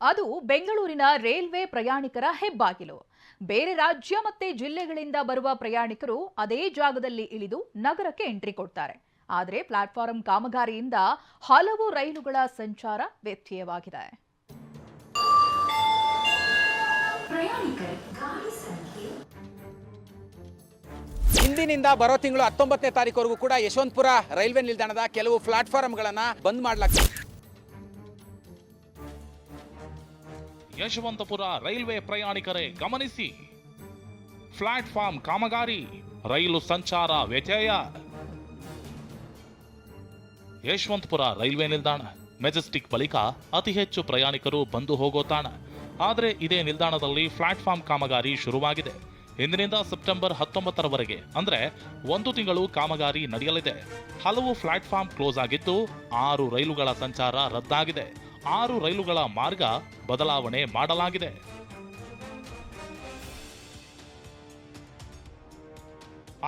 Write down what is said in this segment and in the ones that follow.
ಅದು ಬೆಂಗಳೂರಿನ ರೈಲ್ವೆ ಪ್ರಯಾಣಿಕರ ಹೆಬ್ಬಾಗಿಲು. ಬೇರೆ ರಾಜ್ಯ ಮತ್ತೆ ಜಿಲ್ಲೆಗಳಿಂದ ಬರುವ ಪ್ರಯಾಣಿಕರು ಅದೇ ಜಾಗದಲ್ಲಿ ಇಳಿದು ನಗರಕ್ಕೆ ಎಂಟ್ರಿ ಕೊಡ್ತಾರೆ. ಆದರೆ ಪ್ಲಾಟ್ಫಾರಂ ಕಾಮಗಾರಿಯಿಂದ ಹಲವು ರೈಲುಗಳ ಸಂಚಾರ ವ್ಯತ್ಯಯವಾಗಿದೆ. ಪ್ರಯಾಣಿಕರ ಗಾಡಿ ಸಂಖ್ಯೆ. ಇಂದಿನಿಂದ ಬರೋ ತಿಂಗಳು ಹತ್ತೊಂಬತ್ತನೇ ತಾರೀಕುವರೆಗೂ ಕೂಡ ಯಶವಂತಪುರ ರೈಲ್ವೆ ನಿಲ್ದಾಣದ ಕೆಲವು ಪ್ಲಾಟ್ಫಾರಂಗಳನ್ನು ಬಂದ್ ಮಾಡಲಾಗ್ತದೆ. ಯಶವಂತಪುರ ರೈಲ್ವೆ ಪ್ರಯಾಣಿಕರೇ ಗಮನಿಸಿ. ಪ್ಲಾಟ್ಫಾರ್ಮ್ ಕಾಮಗಾರಿ, ರೈಲು ಸಂಚಾರ ವ್ಯತ್ಯಯ. ಯಶವಂತಪುರ ರೈಲ್ವೆ ನಿಲ್ದಾಣ, ಮೆಜೆಸ್ಟಿಕ್ ಬಳಿಕ ಅತಿ ಹೆಚ್ಚು ಪ್ರಯಾಣಿಕರು ಬಂದು ಹೋಗೋ ತಾಣ. ಆದರೆ ಇದೇ ನಿಲ್ದಾಣದಲ್ಲಿ ಪ್ಲಾಟ್ಫಾರ್ಮ್ ಕಾಮಗಾರಿ ಶುರುವಾಗಿದೆ. ಇಂದಿನಿಂದ ಸೆಪ್ಟೆಂಬರ್ ಹತ್ತೊಂಬತ್ತರವರೆಗೆ, ಅಂದರೆ ಒಂದು ತಿಂಗಳು ಕಾಮಗಾರಿ ನಡೆಯಲಿದೆ. ಹಲವು ಪ್ಲಾಟ್ಫಾರ್ಮ್ ಕ್ಲೋಸ್ ಆಗಿದ್ದು ಆರು ರೈಲುಗಳ ಸಂಚಾರ ರದ್ದಾಗಿದೆ. ಆರು ರೈಲುಗಳ ಮಾರ್ಗ ಬದಲಾವಣೆ ಮಾಡಲಾಗಿದೆ.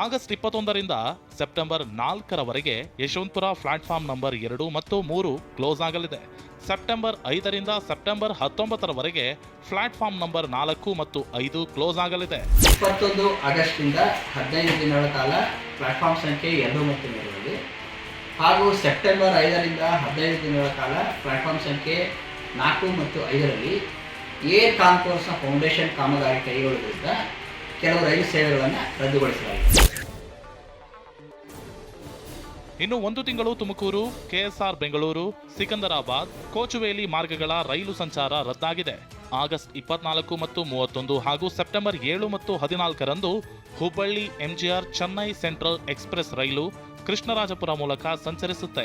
ಆಗಸ್ಟ್ ಇಪ್ಪತ್ತೊಂದರಿಂದ ಸೆಪ್ಟೆಂಬರ್ ನಾಲ್ಕರವರೆಗೆ ಯಶವಂತಪುರ ಪ್ಲಾಟ್ಫಾರ್ಮ್ ನಂಬರ್ ಎರಡು ಮತ್ತು ಮೂರು ಕ್ಲೋಸ್ ಆಗಲಿದೆ. ಸೆಪ್ಟೆಂಬರ್ ಐದರಿಂದ ಸೆಪ್ಟೆಂಬರ್ ಹತ್ತೊಂಬತ್ತರವರೆಗೆ ಪ್ಲಾಟ್ಫಾರ್ಮ್ ನಂಬರ್ ನಾಲ್ಕು ಮತ್ತು ಐದು ಕ್ಲೋಸ್ ಆಗಲಿದೆ. ಇಪ್ಪತ್ತೊಂದು ಆಗಸ್ಟಿಂದ ಹದಿನೈದು ದಿನಗಳ ಕಾಲ ಪ್ಲಾಟ್ಫಾರ್ಮ್ ಸಂಖ್ಯೆ ಎರಡು ಮತ್ತು ಮೂರರಲ್ಲಿ ಹಾಗೂ ಸೆಪ್ಟೆಂಬರ್ ಐದರಿಂದ ಹದಿನೈದು ದಿನಗಳ ಕಾಲ ಪ್ಲಾಟ್ಫಾರ್ಮ್ ಸಂಖ್ಯೆ ನಾಲ್ಕು ಮತ್ತು ಐದರಲ್ಲಿ ಏರ್ ಕಾನ್ಕೋರ್ಸ್ನ ಫೌಂಡೇಶನ್ ಕಾಮಗಾರಿ ಕೈಗೊಳ್ಳುವುದರಿಂದ ಕೆಲವು ರೈಲು ಸೇವೆಗಳನ್ನು ರದ್ದುಗೊಳಿಸಲಾಗಿದೆ. ಇನ್ನು ಒಂದು ತಿಂಗಳು Tumakuru, K S R Bengaluru, Secunderabad, Kochuveli ಮಾರ್ಗಗಳ ರೈಲು ಸಂಚಾರ ರದ್ದಾಗಿದೆ. ಆಗಸ್ಟ್ ಇಪ್ಪತ್ನಾಲ್ಕು ಮತ್ತು ಮೂವತ್ತೊಂದು ಹಾಗೂ ಸೆಪ್ಟೆಂಬರ್ ಏಳು ಮತ್ತು ಹದಿನಾಲ್ಕರಂದು Hubballi M G R Chennai central express ರೈಲು ಕೃಷ್ಣರಾಜಪುರ ಮೂಲಕ ಸಂಚರಿಸುತ್ತೆ.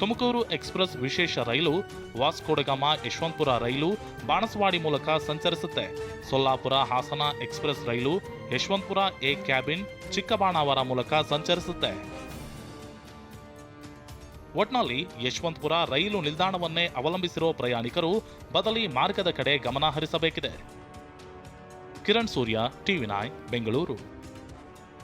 ತುಮಕೂರು ಎಕ್ಸ್ಪ್ರೆಸ್ ವಿಶೇಷ ರೈಲು ವಾಸ್ಕೋಡಗಾಮ ಯಶವಂತಪುರ ರೈಲು ಬಾಣಸವಾಡಿ ಮೂಲಕ ಸಂಚರಿಸುತ್ತೆ. ಸೊಲ್ಲಾಪುರ ಹಾಸನ ಎಕ್ಸ್ಪ್ರೆಸ್ ರೈಲು ಯಶವಂತಪುರ ಎ ಕ್ಯಾಬಿನ್ ಚಿಕ್ಕಬಾಣಾವರ ಮೂಲಕ ಸಂಚರಿಸುತ್ತೆ. ಒಟ್ನಲ್ಲಿ ಯಶವಂತಪುರ ರೈಲು ನಿಲ್ದಾಣವನ್ನೇ ಅವಲಂಬಿಸಿರೋ ಪ್ರಯಾಣಿಕರು ಬದಲಿ ಮಾರ್ಗದ ಕಡೆ ಗಮನ ಹರಿಸಬೇಕಿದೆ. Kiran Surya, TV nine, Bengaluru.